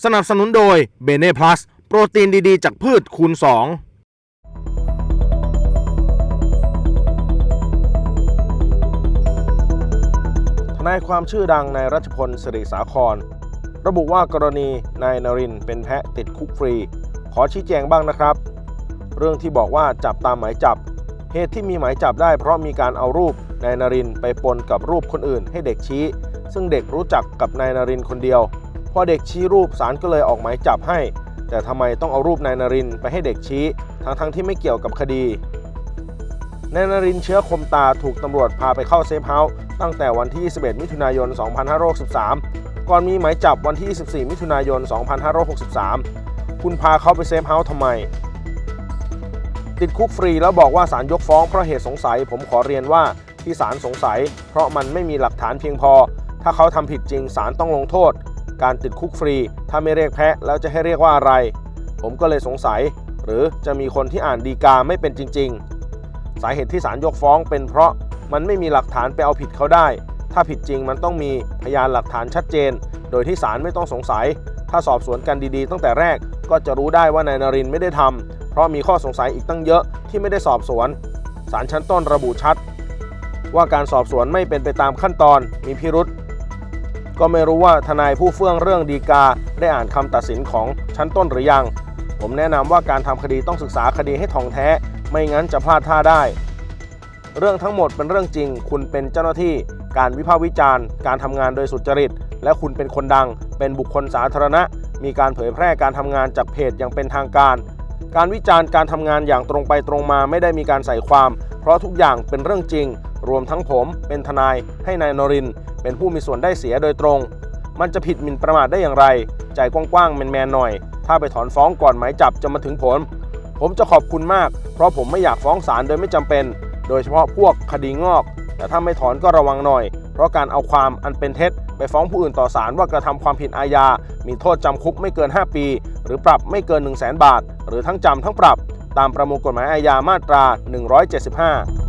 สนับสนุนโดยเบเน่พลัสโปรตีนดีๆ จากพืชคูณ2ทนายความชื่อดังนายรัชพลสิริสาคร ระบุว่ากรณีนายนรินเป็นแพะติดคุกฟรี ขอชี้แจงบ้างนะครับ เรื่องที่บอกว่าจับตามหมายจับ เหตุที่มีหมายจับได้เพราะมีการเอารูปนายนรินไปปนกับรูปคนอื่นให้เด็กชี้ ซึ่งเด็กรู้จักกับนายนรินคนเดียว พอเด็กชี้รูปศาลก็เลยออกหมายจับให้ แต่ทำไมต้องเอารูปนายนรินไปให้เด็กชี้ทั้งๆที่ไม่เกี่ยวกับคดีนายนรินเชื้อคมตาถูกตำรวจพาไปเข้าเซฟเฮาส์ตั้งแต่วันที่ 21 มิถุนายน 2563 ก่อนมีหมายจับวันที่ 24 มิถุนายน 2563 คุณพาเขาไปเซฟเฮาส์ทำไม ติดคุกฟรีแล้วบอกว่าศาลยกฟ้องเพราะเหตุสงสัย ผมขอเรียนว่าที่ศาลสงสัย เพราะมันไม่มีหลักฐานเพียงพอ ถ้าเขาทำผิดจริงศาลต้องลงโทษ การติดคุกฟรี ถ้าไม่เรียกแพะแล้วจะให้เรียกว่าอะไร ผมก็เลยสงสัย หรือจะมีคนที่อ่านดีกาไม่เป็นจริง ๆ สาเหตุที่ศาลยกฟ้องเป็นเพราะมันไม่มีหลักฐานไปเอาผิดเขาได้ ถ้าผิดจริงมันต้องมีพยานหลักฐานชัดเจน โดยที่ศาลไม่ต้องสงสัย ถ้าสอบสวนกันดีๆ ตั้งแต่แรกก็จะรู้ได้ว่านายนรินไม่ได้ทำเพราะมีข้อสงสัยอีกตั้งเยอะที่ไม่ได้สอบสวนศาลชั้นต้นระบุชัด ว่าการสอบสวนไม่เป็นไปตามขั้นตอนมีพิรุษ ก็ไม่รู้ว่าทนายผู้เฟื่องเรื่องดีกา ได้อ่านคำตัดสินของชั้นต้นหรือยัง ผมแนะนำว่าการทำคดีต้องศึกษาคดีให้ท่องแท้ ไม่งั้นจะพลาดท่าได้ เรื่องทั้งหมดเป็นเรื่องจริง คุณเป็นเจ้าหน้าที่ การวิพากษ์วิจารณ์ การทำงานโดยสุจริต และคุณเป็นคนดัง เป็นบุคคลสาธารณะ มีการเผยแพร่การทำงานจากเพจอย่างเป็นทางการ การวิจารณ์การทำงานอย่างตรงไปตรงมาไม่ได้มีการใส่ความ เพราะทุกอย่างเป็นเรื่องจริง รวมทั้งผมเป็นทนายให้นายนริน เป็นผู้มีส่วนได้เสียโดยตรง มันจะผิดหมิ่นประมาทได้อย่างไร ใจกว้างๆแมนๆหน่อย ถ้าไปถอนฟ้องก่อนหมายจับจะมาถึงผลผมจะขอบคุณมาก เพราะผมไม่อยากฟ้องศาลโดยไม่จำเป็น โดยเฉพาะพวกคดีงอก แต่ถ้าไม่ถอนก็ระวังหน่อย เพราะการเอาความอันเป็นเท็จ ไปฟ้องผู้อื่นต่อศาลว่ากระทำความผิดอาญา มีโทษจำคุกไม่เกิน 5 ปี หรือปรับไม่เกิน 1 0 0 0 0แบาท หรือทั้งจำทั้งปรับ ตามประมวลกฎหมายอาญามาตรา 175